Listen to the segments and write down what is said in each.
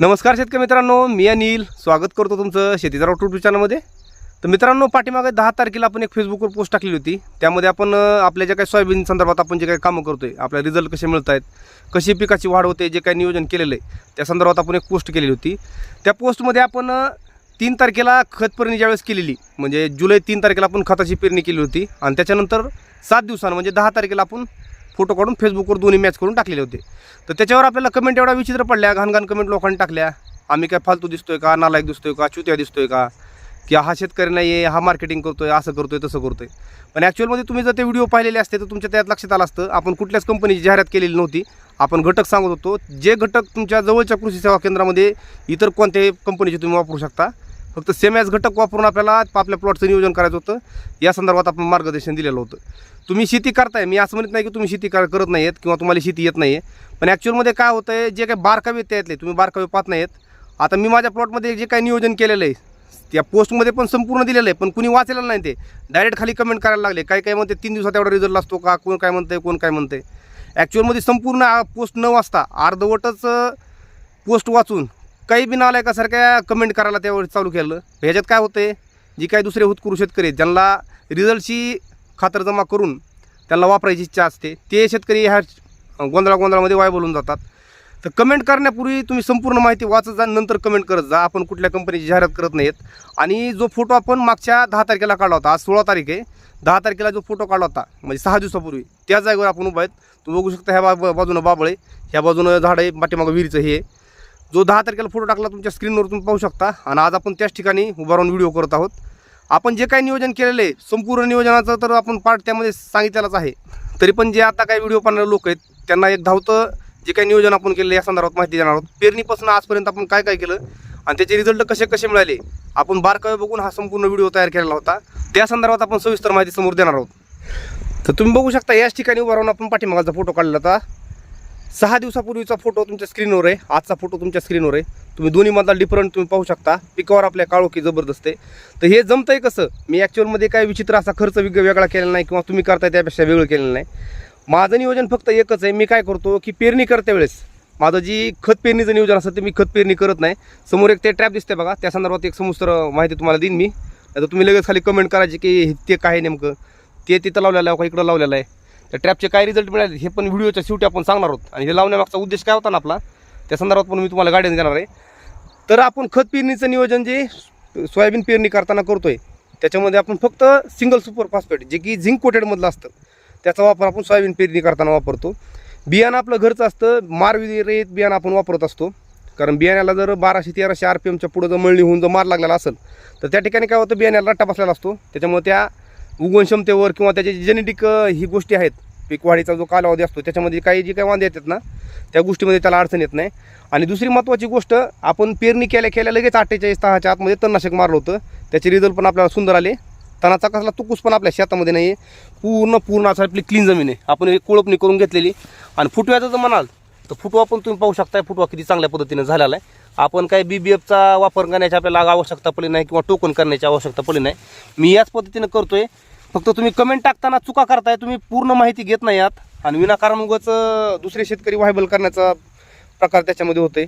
नमस्कार शेतकरी मित्रांनो मी अनिल स्वागत करतो तुमचं शेतीचा रोट युट्यूब चॅनलमध्ये तर मित्रांनो पाठीमागे दहा तारखेला आपण एक फेसबुकवर पोस्ट टाकली होती. त्यामध्ये आपण आपल्या ज्या काही सोयाबीन संदर्भात आपण जे काही कामं करतोय आपल्या रिझल्ट कसे मिळत आहेत कशी पिकाची वाढ होते जे काही नियोजन केलेलं आहे त्या संदर्भात आपण एक पोस्ट केलेली होती. त्या पोस्टमध्ये आपण तीन तारखेला खत पेरणी ज्यावेळेस केलेली म्हणजे जुलै तीन तारखेला आपण खताची पेरणी केली होती. आणि त्याच्यानंतर सात दिवसानं म्हणजे दहा तारखेला आपण फोटो काढून फेसबुकवर दोन्ही मॅच करून टाकलेले होते. तर त्याच्यावर आपल्याला कमेंट एवढा विचित्र पडल्या घाणघाण कमेंट लोकांनी टाकल्या. आम्ही काय फालतू दिसतोय का नालायक दिसतोय का चुत्या दिसतोय का? की हा शेतकरी नाही आहे हा मार्केटिंग करतोय असं करतोय तसं करतोय. पण ॲक्च्युअलमध्ये तुम्ही जर ते व्हिडिओ पाहिलेले असते तर तुमच्या त्यात लक्षात आलं असतं आपण कुठल्याच कंपनीची जाहिरात केलेली नव्हती. आपण घटक सांगत होतो जे घटक तुमच्या जवळच्या कृषी सेवा केंद्रामध्ये इतर कोणत्याही कंपनीचे तुम्ही वापरू शकता फक्त सेम ॲज घटक वापरून आपल्याला आपल्या प्लॉटचं नियोजन करायचं होतं. या संदर्भात आपण मार्गदर्शन दिलेलं होतं. तुम्ही शेती करताय मी असं म्हणत नाही की तुम्ही शेती करत नाही आहेत किंवा तुम्हाला शेती येत नाही आहे पण ॲक्च्युअलमध्ये काय होतं आहे जे काही बारकावे त्यातले तुम्ही बारकावे पाहत नाहीत आता मी माझ्या प्लॉटमध्ये जे काही नियोजन केलेलं आहे त्या पोस्टमध्ये पण संपूर्ण दिलेलं आहे पण कुणी वाचलेलं नाही ते. डायरेक्ट खाली कमेंट करायला लागले. काही काय म्हणते तीन दिवसात एवढा रिझल्ट असतो का? कोण काय म्हणतंय कोण काय म्हणतंय. ॲक्च्युअलमध्ये संपूर्ण पोस्ट न वाचता अर्धवटच पोस्ट वाचून काही बी नालायकासारख्या कमेंट करायला त्यावेळेस चालू केलं. ह्याच्यात काय होतं जी काही दुसरे हुतकुरू शेतकरी आहेत ज्यांना रिझल्टची खातरजमा करून त्यांना वापरायची इच्छा असते ते शेतकरी ह्या गोंधळा गोंधळामध्ये वाय बोलून जातात. तर कमेंट करण्यापूर्वी तुम्ही संपूर्ण माहिती वाचत जा नंतर कमेंट करत जा. आपण कुठल्या कंपनीची जाहिरात करत नाहीत. आणि जो फोटो आपण मागच्या दहा तारखेला काढला होता आज सोळा तारीख आहे दहा तारखेला जो फोटो काढला होता म्हणजे सहा दिवसापूर्वी त्या जागेवर आपण उभा आहेत. तुम्ही बघू शकता ह्या बा बाजूनं बाबळे ह्या बाजूनं झाड आहे पाठीमागं विहिरीचं हे जो दहा तारखेला फोटो टाकला तुमच्या स्क्रीनवर तुम्ही पाहू शकता. आणि आज आपण त्याच ठिकाणी उभा राहून व्हिडिओ करत आहोत. आपण जे काही नियोजन केलेलं आहे संपूर्ण नियोजनाचं तर आपण पार्ट त्यामध्ये सांगितलेलाच आहे. तरी पण जे आता काही व्हिडिओ पाहणारे लोक आहेत त्यांना एक धावतं जे काही नियोजन आपण केलं या संदर्भात माहिती देणार आहोत. पेरणीपासून आजपर्यंत आपण काय काय केलं आणि त्याचे रिझल्ट कसे कसे मिळाले आपण बारकावे बघून हा संपूर्ण व्हिडिओ तयार केलेला होता. त्या संदर्भात आपण सविस्तर माहिती समोर देणार आहोत. तर तुम्ही बघू शकता याच ठिकाणी उभा राहून आपण पाठीमागाचा फोटो काढला होता. सहा दिवसापूर्वीचा फोटो तुमच्या स्क्रीनवर आहे. आजचा फोटो तुमच्या स्क्रीनवर आहे. तुम्ही दोन्हीमधला डिफरंट तुम्ही पाहू शकता. पिकावर आपल्या काळोखी जबरदस्त आहे. तर हे जमतंय कसं? मी ॲक्च्युअलमध्ये काय विचित्र असा खर्च वेग वेगळा केलेला नाही किंवा तुम्ही करताय त्यापेक्षा वेगळं केलेलं नाही. माझं नियोजन फक्त एकच आहे. मी काय करतो की पेरणी करते वेळेस. माझं जी खत पेरणीचं नियोजन असतं ते मी खत पेरणी करत नाही. समोर एक ते ट्रॅप दिसते बघा. त्या संदर्भात एक समुस्तर माहिती तुम्हाला देईन मी. तर तुम्ही लगेच खाली कमेंट करायची की ते काय आहे नेमकं? ते तिथं लावलेलं आहे का? इकडं लावलेलं आहे. त्या ट्रॅपचे काय रिझल्ट मिळाले हे पण व्हिडिओच्या शेवटी आपण सांगणार आहोत. आणि हे लावण्यामागचा उद्देश काय होता ना आपला? त्या संदर्भात पण मी तुम्हाला गायडन्स देणार आहे. तर आपण खत पेरणीचं नियोजन जे सोयाबीन पेरणी करताना करतोय त्याच्यामध्ये आपण फक्त सिंगल सुपर फॉस्फेट जे की झिंक कोटेडमधलं असतं त्याचा वापर आपण सोयाबीन पेरणी करताना वापरतो. बियाणं आपलं घरचं असतं मारवी रेत बियाणं आपण वापरत असतो. कारण बियाण्याला जर बाराशे तेराशे आर पी एमच्या पुढं जर मळणी होऊन जर मार लागलेला असेल तर त्या ठिकाणी काय होतं बियाण्याला रट्टा बसलेला असतो. त्याच्यामुळे त्या उगवण क्षमतेवर किंवा त्याचे जेनेटिक ही गोष्टी आहेत पीक वाढीचा जो कालावधी असतो त्याच्यामध्ये काही जे काही वांदे येतात ना त्या गोष्टीमध्ये त्याला अडचण येत नाही. आणि दुसरी महत्त्वाची गोष्ट आपण पेरणी केल्या केल्या लगेच अठ्ठेचाळीस सहाच्या आतमध्ये तणनाशक मारलं होतं. त्याचे रिझल्ट पण आपल्याला सुंदर आले. तणाचा कसला तुकूस पण आपल्या शेतामध्ये नाही आहे पूर्ण पूर्ण असं आपली क्लीन जमीन आहे. आपण एक कोळपणी करून घेतलेली. आणि फुटव्याचं जर म्हणाल तर फुटवा पण तुम्ही पाहू शकताय फुटवा किती चांगल्या पद्धतीने झालेला आहे. आपण काय बी बी एफचा वापर करण्याची आपल्याला आवश्यकता पडली नाही किंवा टोकन करण्याची आवश्यकता पडली नाही. मी याच पद्धतीनं करतोय. फक्त तुम्ही कमेंट टाकताना चुका करताय तुम्ही पूर्ण माहिती घेत नाही आहात. आणि विनाकारण उगाच दुसरे शेतकरी व्हायबल करण्याचा प्रकार त्याच्यामध्ये होते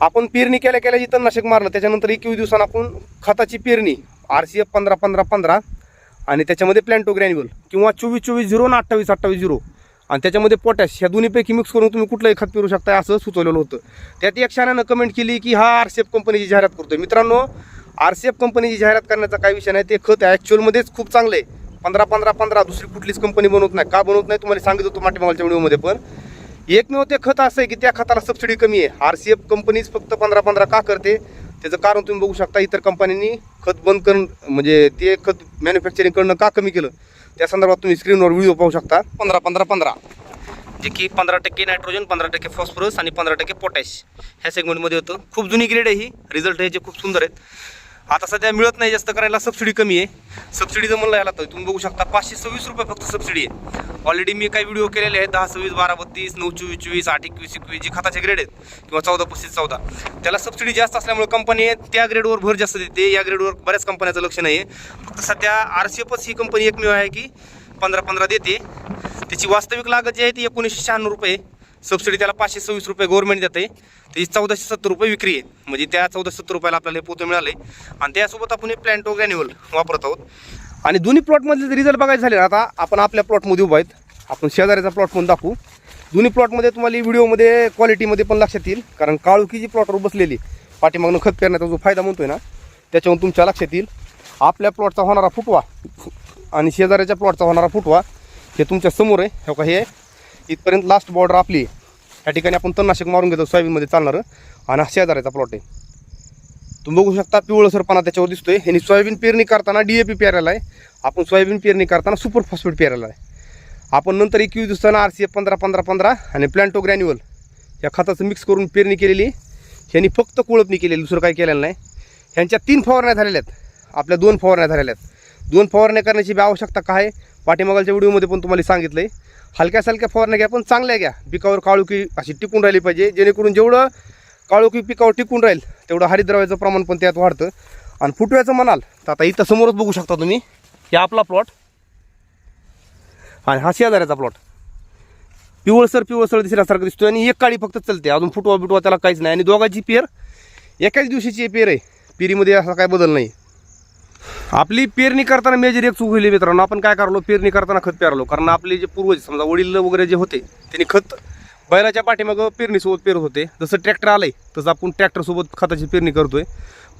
आपण पेरणी केल्या केल्या जी तणनाशक मारलं त्याच्यानंतर एकवीस दिवसांना आपण खताची पेरणी आर सी एफ पंधरा पंधरा पंधरा आणि त्याच्यामध्ये प्लॅन्टो ग्रॅन्युअल किंवा चोवीस चोवीस झिरो आणि अठ्ठावीस अठ्ठावीस झिरो. आणि त्याच्यामध्ये पोटॅश ह्या दोन्हीपैकी मिक्स करून तुम्ही कुठलंही खत पेरू शकता असं सुचवलेलं होतं. त्यात एक शानानं कमेंट केली की हा आर सी एफ कंपनीची जाहिरात करतोय. मित्रांनो आर सी एफ कंपनीची जाहिरात करण्याचा काही विषय नाही ते खत ॲक्च्युअलमध्येच खूप चांगलं आहे. पंधरा पंधरा पंधरा दुसरी कुठलीच कंपनी बनवत नाही. का बनवत नाही तुम्हाला सांगितलं होतं मागच्या व्हिडिओमध्ये पण. एकमेव ते खत असं आहे की त्या खताला सबसिडी कमी आहे. आर सी एफ कंपनीज फक्त पंधरा पंधरा का करते? त्याचं कारण तुम्ही बघू शकता इतर कंपन्यांनी खत बंद करून म्हणजे ते खत मॅन्युफॅक्चरिंग करणं का कमी केलं? त्या संदर्भात तुम्ही स्क्रीनवर व्हिडिओ पाहू शकता. पंधरा पंधरा पंधरा. जे की पंधरा टक्के नायट्रोजन पंधरा टक्के फॉस्फरस आणि पंधरा टक्के पोटॅश ह्या सेगमेंटमध्ये होतं. खूप जुनी ग्रेड आहे ही. रिझल्ट ह्याचे खूप सुंदर आहेत. आता सध्या मिळत नाही जास्त करायला सबसिडी कमी आहे. सबसिडी म्हणलं याला तर तुम्ही बघू शकता पाचशे सव्वीस रुपये फक्त सबसिडी आहे. ऑलरेडी मी काही व्हिडिओ केलेले आहेत दहा सव्वीस बारा बत्तीस नऊ चोवीस चोवीस आठ एकवीस एकवीस जी खताचे ग्रेड आहेत किंवा चौदा पस्तीस चौदा. त्याला सबसिडी जास्त असल्यामुळे कंपनी त्या ग्रेडवर भर जास्त देते. या ग्रेडवर बऱ्याच कंपन्याचं लक्ष नाही आहे. फक्त सध्या आर सी एफच ही कंपनी एकमेव आहे की पंधरा पंधरा देते. त्याची वास्तविक लागत जी आहे ती एकोणीसशे शहाण्णव रुपये सबसिडी त्याला पाचशे सव्वीस रुपये गव्हर्नमेंट देते ही चौदाशे सत्तर रुपये विक्री आहे. म्हणजे त्या चौदाशे सत्तर रुपयाला आपल्याला हे पोते मिळाले. आणि त्यासोबत आपण हे प्लॅन्टो ग्रॅन्युअल वापरत आहोत. आणि दोन्ही प्लॉटमधले रिझल्ट बघायचे झाले आता आपण आपल्या प्लॉटमध्ये उभा आहेत. आपण शेजाऱ्याचा प्लॉट म्हणून दाखवू. दोन्ही प्लॉटमध्ये तुम्हाला व्हिडिओमध्ये क्वालिटीमध्ये पण लक्षात येईल. कारण काळुकी जी प्लॉटवर बसलेली पाठीमागनं खत पेरण्याचा जो फायदा म्हणतोय ना त्याच्यावरून तुमच्या लक्षात येईल. आपल्या प्लॉटचा होणारा फुटवा आणि शेजाऱ्याच्या प्लॉटचा होणारा फुटवा हे तुमच्यासमोर आहे. हो का हे इथपर्यंत लास्ट बॉर्डर आपली या ठिकाणी आपण तणनाशक मारून घेतो सोयाबीनमध्ये चालणारं. आणि हा शेजाऱ्याचा प्लॉट आहे. तुम्ही बघू शकता पिवळसरपणा त्याच्यावर दिसतोय. यांनी सोयाबीन पेरणी करताना डी ए पी पेरायला आहे. आपण सोयाबीन पेरणी करताना सुपर फॉस्फेट पेरायला आहे. आपण नंतर एकवीस दिवसांना आर सी एफ पंधरा पंधरा पंधरा आणि प्लॅन्टो ग्रॅन्युअल या खताचं मिक्स करून पेरणी केलेली ह्यांनी फक्त कोळपणी केलेली दुसरं काही केलेलं नाही. ह्यांच्या तीन फवारण्या झालेल्या आहेत. आपल्या दोन फवारण्या झालेल्या आहेत. दोन फवारण्या करण्याची आवश्यकता काय पाठीमागालच्या व्हिडिओमध्ये पण तुम्हाला सांगितलं आहे हलक्या सलक्या फवारण्या घ्या पण चांगल्या घ्या. पिकावर काळुकी अशी टिकून राहिली पाहिजे. जेणेकरून जेवढं काळुकी पिकावर टिकून राहील तेवढं हरिद्रव्याचं प्रमाण पण त्यात वाढतं. आणि फुटव्याचं म्हणाल तर आता इथं समोरच बघू शकता तुम्ही. हे आपला प्लॉट आणि हा शेजाऱ्याचा प्लॉट पिवळसर पिवळसर दिसल्यासारखं दिसतोय आणि एक काळी फक्त चलते. अजून फुटवा बिटवा त्याला काहीच नाही. आणि दोघांची पेर एकाच दिवशीची पेर आहे. पेरीमध्ये असा काय बदल नाही. आपली पेरणी करताना मेजर एक चूक होईल मित्रांनो. आपण काय करलो? पेरणी करताना खत पेरलो. कारण आपले जे पूर्वज समजा वडील वगैरे जे होते त्यांनी खत बैलाच्या पाठीमागं पेरणीसोबत पेरत होते. जसं ट्रॅक्टर आलंय तसं आपण ट्रॅक्टरसोबत खताची पेरणी करतोय.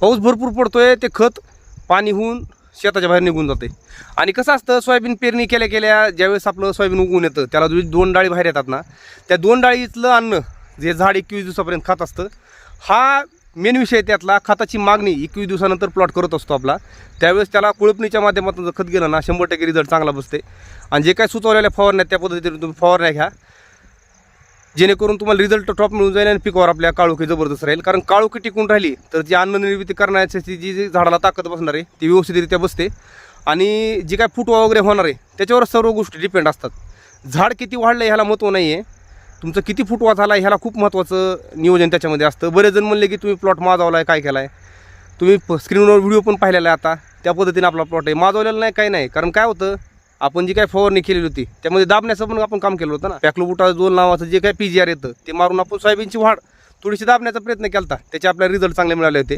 पाऊस भरपूर पडतोय ते खत पाणी होऊन शेताच्या बाहेर निघून जाते. आणि कसं असतं सोयाबीन पेरणी केल्या केल्या ज्यावेळेस आपलं सोयाबीन उगवून येतं त्याला जो दोन डाळी बाहेर येतात ना त्या दोन डाळीतलं अन्न जे झाड एकवीस दिवसापर्यंत खात असतं हा मेन विषय आहे त्यातला. खताची मागणी एकवीस दिवसानंतर प्लॉट करत असतो आपला. त्यावेळेस त्याला कुळपणीच्या माध्यमातून जर खत गेलं ना शंभर टक्के रिझल्ट चांगला बसते आणि जे काय सुचवलेल्या फवारण्या त्या पद्धतीने तुम्ही फवारण्या घ्या. जेणेकरून तुम्हाला रिझल्ट टॉप मिळून जाईल आणि पिकावर आपल्या काळोखी जबरदस्त राहील. कारण काळोखी टिकून राहिली तर जी अन्न निर्मिती करण्याची जी जी झाडाला ताकद बसणार आहे ती व्यवस्थितरित्या बसते. आणि जी काय फुटवा वगैरे होणार आहे त्याच्यावर सर्व गोष्टी डिपेंड असतात. झाड किती वाढलं ह्याला महत्त्व नाही आहे तुमचं किती फुटवा झाला ह्याला खूप महत्त्वाचं नियोजन त्याच्यामध्ये असतं. बरेच जण म्हणले की तुम्ही प्लॉट माजवला आहे काय केला आहे तुम्ही प- स्क्रीनवर व्हिडिओ पण पाहिलेला आहे आता. त्या पद्धतीने आपला प्लॉट आहे. माजवलेला नाही काही नाही. कारण काय होतं आपण जी काय फवारणी केलेली होती त्यामध्ये दाबण्याचं पण आपण काम केलं होतं ना. पॅक्लोबुटा दोन नावाचं जे काय पी जी आर येतं ते मारून आपण सोयाबीनची वाढ थोडीशी दाबण्याचा प्रयत्न केला होता त्याचे आपल्याला रिझल्ट चांगले मिळाले होते.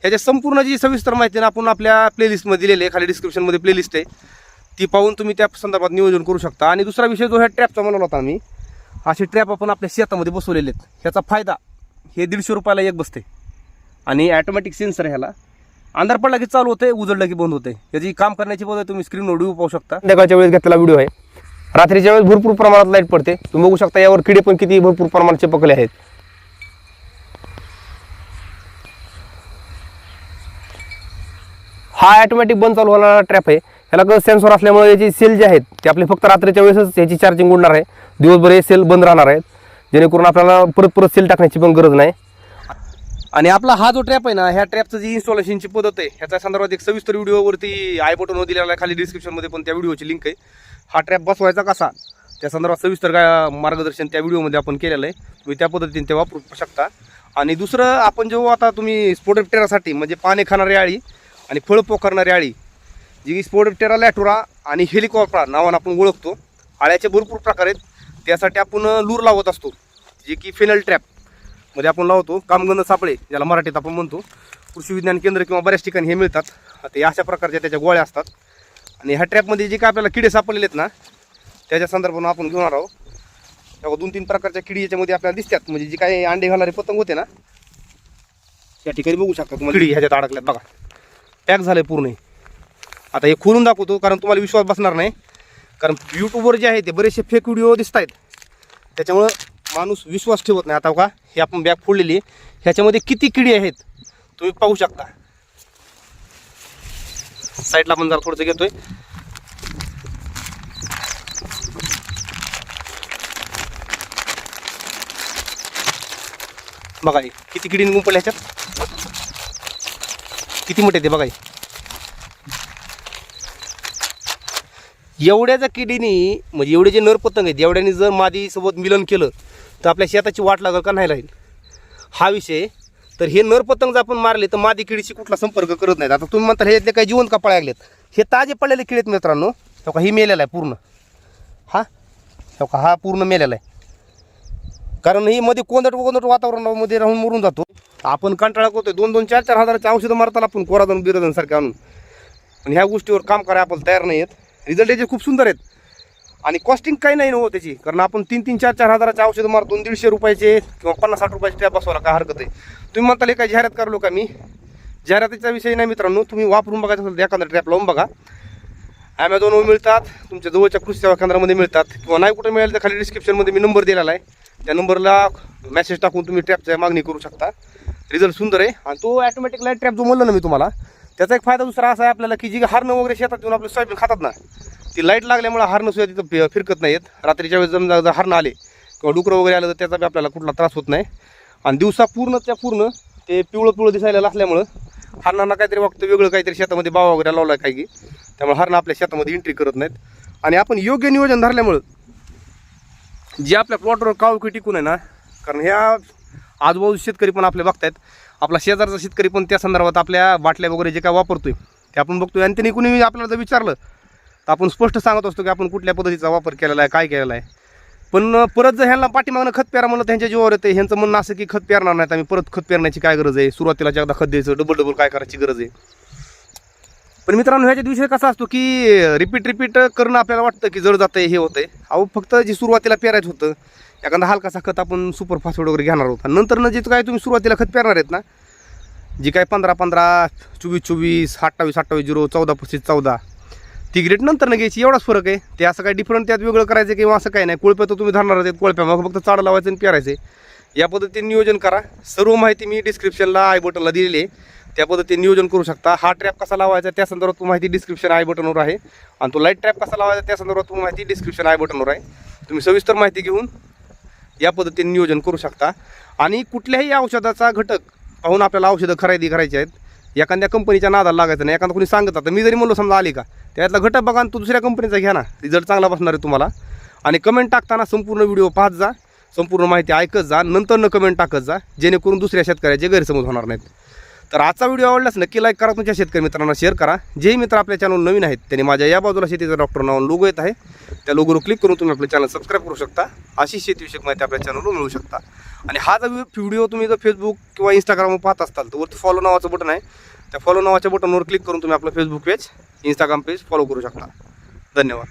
ह्याच्या संपूर्ण जी सविस्तर माहिती ना आपण आपल्या प्लेलिस्टमध्ये दिलेली आहे खाली डिस्क्रिप्शनमध्ये प्लेलिस्ट आहे ती पाहून तुम्ही त्या संदर्भात नियोजन करू शकता. आणि दुसरा विषय जो ह्या ट्रॅपचा बनवला होता मी असे ट्रॅप आपण आपल्या शेतामध्ये बसवलेले आहेत. ह्याचा फायदा हे दीडशे रुपयाला एक बसते आणि ॲटोमॅटिक सेन्सर ह्याला. अंधार पडला की चालू होते उजळला की बंद होते याची काम करण्याची पद्धत तुम्ही स्क्रीनवर व्हिडिओ पाहू शकता. संध्याकाळच्या वेळेस घेतलेला व्हिडिओ आहे. रात्रीच्या वेळेस भरपूर प्रमाणात लाइट पडते. तुम्ही बघू शकता यावर किडे पण किती भरपूर प्रमाणात चिपकले आहेत. हा ॲटोमॅटिक बंद चालू होणारा ट्रॅप आहे. ह्याला कसं सेन्सॉर असल्यामुळे याची सेल जे आहेत ते आपले फक्त रात्रीच्या वेळेसच याची चार्जिंग उडणार आहे. दिवसभर हे सेल बंद राहणार आहेत. जेणेकरून आपल्याला परत परत सेल टाकण्याची पण गरज नाही. आणि आपला हा जो ट्रॅप आहे ना ह्या ट्रॅपचं जी इन्स्टॉलेशनची पद्धत आहे ह्याच्या संदर्भात एक सविस्तर व्हिडिओवरती आय बटन दिलेला आहे खाली डिस्क्रिप्शनमध्ये पण त्या व्हिडिओची लिंक आहे. हा ट्रॅप बसवायचा कसा? त्या संदर्भात सविस्तर काय मार्गदर्शन त्या व्हिडिओमध्ये आपण केलेलं आहे. तुम्ही त्या पद्धतीने ते वापरू शकता. आणि दुसरं आपण जेव्हा आता तुम्ही स्पोर्टेक्टेरासाठी म्हणजे पाने खाणारी आळी आणि फळं पोखरणारी आळी जी स्पोर्टेक्टेरा लॅटोरा आणि हेलिकॉप्टर नावानं आपण ओळखतो आळ्याचे भरपूर प्रकार आहेत. त्यासाठी आपण लूर लावत असतो जे की फेनल ट्रॅपमध्ये आपण लावतो. कामगंध सापळे ज्याला मराठीत आपण म्हणतो. कृषी विज्ञान केंद्र किंवा बऱ्याच ठिकाणी हे मिळतात. ते अशा प्रकारच्या त्याच्या गोळ्या असतात. आणि ह्या ट्रॅपमध्ये जे काय आपल्याला किडे सापडलेले आहेत ना त्याच्या संदर्भानं आपण घेणार आहोत. तेव्हा दोन तीन प्रकारच्या किडी याच्यामध्ये आपल्याला दिसतात. म्हणजे जी काही अंडे घालणारे पतंग होते ना या ठिकाणी बघू शकता तुम्हाला. किडी ह्याच्यात अडकल्यात बघा. पॅक झालंय पूर्ण. आता हे खोलून दाखवतो कारण तुम्हाला विश्वास बसणार नाही. कारण यूट्यूबवर जे आहे ते बरेचसे फेक व्हिडिओ दिसत आहेत. त्याच्यामुळं माणूस विश्वास ठेवत नाही. आता का हे आपण बॅग फोडलेली आहे. ह्याच्यामध्ये किती किडी आहेत तुम्ही पाहू शकता. साईडला आपण जरा थोडंसं घेतोय. बघा किती किडी निघून पडल्या ह्याच्यात? किती मोठे ते बघा एवढ्याच्या किडीनी म्हणजे एवढे जे नरपतंग आहेत एवढ्याने जर मादीसोबत मिलन केलं तर आपल्या शेताची वाट लागल का नाही राहील? हा विषय. तर हे नरपतंग जर आपण मारले तर मादी किडीशी कुठला संपर्क करत नाहीत. आता तुम्ही म्हणता ह्यातले काही जिवंत कपाळे लागलेत हे ताजे पडलेले किडे आहेत मित्रांनो. हो का ही मेलेला आहे पूर्ण. हा? हो का हा पूर्ण मेलेला आहे. कारण ही मध्ये कोंदट कोंदट वातावरणामध्ये राहून मरून जातो. आपण कंटाळा करतोय. दोन दोन चार चार हजाराचे औषधं मारताना आपण कोरादन बिरादन सारखे आणून. पण ह्या गोष्टीवर काम करायला आपण तयार नाही आहेत रिझल्ट याचे खूप सुंदर आहेत. आणि कॉस्टिंग काही नाही हो त्याची. कारण आपण तीन तीन चार चार हजाराचे औषध मारतो दोन दीडशे रुपयाचे किंवा पन्नास साठ रुपयाचे टॅप बसवायला काय हरकत आहे. तुम्ही म्हणताल काय जाहिरात करलो का मी? जाहिरातीचा विषय नाही मित्रांनो. तुम्ही वापरून बघायचं असेल एखादा ट्रॅप लावून बघा. ॲमेझॉनवर मिळतात तुमच्या जवळच्या कृषी सेवा केंद्रामध्ये मिळतात. किंवा नाही कुठं मिळेल तर खाली डिस्क्रिप्शनमध्ये मी नंबर दिलेला आहे. त्या नंबरला मेसेज टाकून तुम्ही ट्रॅपची मागणी करू शकता. रिझल्ट सुंदर आहे. आणि तो ॲटोमॅटिक लाइट ट्रॅप जो म्हणलं ना मी तुम्हाला त्याचा एक फायदा दुसरा असा आहे आपल्याला की जी हारणं वगैरे शेतात येऊन आपलं सोयाबीन खातात ना ती लाइट लागल्यामुळे हारणं सुद्धा तिथं फि- फिरकत नाहीत रात्रीच्या वेळेस जर जर हारणं आले किंवा डुकरं वगैरे आलं तर त्याचा बी आपल्याला कुठला त्रास होत नाही. आणि दिवसा पूर्ण त्या पूर्ण ते पिवळं पिवळं दिसायला असल्यामुळं हरणांना काहीतरी वागतं वेगळं काहीतरी शेतामध्ये बावा वगैरे लावला काही की. त्यामुळे हरणं आपल्या शेतामध्ये एंट्री करत नाहीत. आणि आपण योग्य नियोजन धरल्यामुळं जे आपल्या प्लॉटवर काळोखी टिकून आहे ना कारण ह्या आजूबाजू शेतकरी पण आपले बघतायत आपला शेजारचा शेतकरी पण त्या संदर्भात आपल्या बाटल्या वगैरे जे काय वापरतोय ते आपण बघतोय. आणि त्यांनी कुणी आपल्याला जर विचारलं तर आपण स्पष्ट सांगत असतो की आपण कुठल्या पद्धतीचा वापर केलेला आहे काय केलेला आहे. पण परत जर ह्यांना पाठीमागणं खत पेरा म्हणलं त्यांच्या जीवावर येते ह्यांचं म्हणणं असं की खत पेरणार नाहीत आम्ही परत खत पेरण्याची काय गरज आहे? सुरुवातीला एकदा खत द्यायचं डबल डबल काय करायची गरज आहे? पण मित्रांनो ह्याच्या दिवशी कसा असतो की रिपीट रिपीट करणं आपल्याला वाटतं की जड जातं हे होतंय. अहो फक्त जे सुरुवातीला पेरायचं होतं एखादा हलकासा खत आपण सुपर वगैरे घेणार होता. नंतर न जे काय तुम्ही सुरुवातीला खत पेरणार आहेत ना जी काय पंधरा पंधरा चोवीस चोवीस अठ्ठावीस अठ्ठावीस झिरो चौदा पस्तीस चौदा ती ग्रेड नंतर न घ्यायची एवढाच फरक आहे. ते असं काही डिफरंट त्यात वेगळं करायचं किंवा असं काही नाही. कोळप्या तर तुम्ही धरणार आहेत कोळप्या मग फक्त चाड लावायचं आणि पेरायचं या पद्धतीने नियोजन करा. सर्व माहिती मी डिस्क्रिप्शनला आय बटनला दिलेली आहे. त्या पद्धतीने नियोजन करू शकता. हा ट्रॅप कसा लावायचा त्या संदर्भात तुम्ही माहिती डिस्क्रिप्शन आय बटनवर आहे. आणि तो लाइट ट्रॅप कसा लावायचा त्या संदर्भात माहिती डिस्क्रिप्शन आय बटनवर आहे. तुम्ही सविस्तर माहिती घेऊन या पद्धतीने नियोजन करू शकता. आणि कुठल्याही औषधाचा घटक पाहून आपल्याला औषधं खरेदी करायची आहेत. एखाद्या कंपनीच्या नादाला लागायचं नाही. एखादा कोणी सांगत आता मी जरी म्हणलो समजा आली का त्यातला घटक बघा तू दुसऱ्या कंपनीचा घ्या ना. रिझल्ट चांगला बसणार आहे तुम्हाला. आणि कमेंट टाकताना संपूर्ण व्हिडिओ पाहत जा. संपूर्ण माहिती ऐकत जा. नंतर न कमेंट टाकत जा. जेणेकरून दुसऱ्या शेतकऱ्याचे गैरसमज होणार नाहीत. तर आजचा व्हिडिओ आवडलाच नक्की लाईक करा तुमच्या शेतकरी मित्रांना शेअर करा. जेही मित्र आपल्या चॅनल नवीन आहेत त्यांनी माझ्या या बाजूला शेतीचा डॉक्टर नाव लोगो येत आहे. त्या लोगोवर क्लिक करून तुम्ही आपलं चॅनल सबस्क्राईब करू शकता. अशी शेतीविषयक माहिती आपल्या चॅनलवर मिळू शकता. आणि हा जर व्हिडिओ तुम्ही जर फेसबुक किंवा इंस्टाग्रामवर पाहत असताल तर वरती फॉलो नावाचं बटन आहे. त्या फॉलो नावाच्या बटनवर क्लिक करून तुम्ही आपलं Facebook page Instagram page follow करू शकता. धन्यवाद.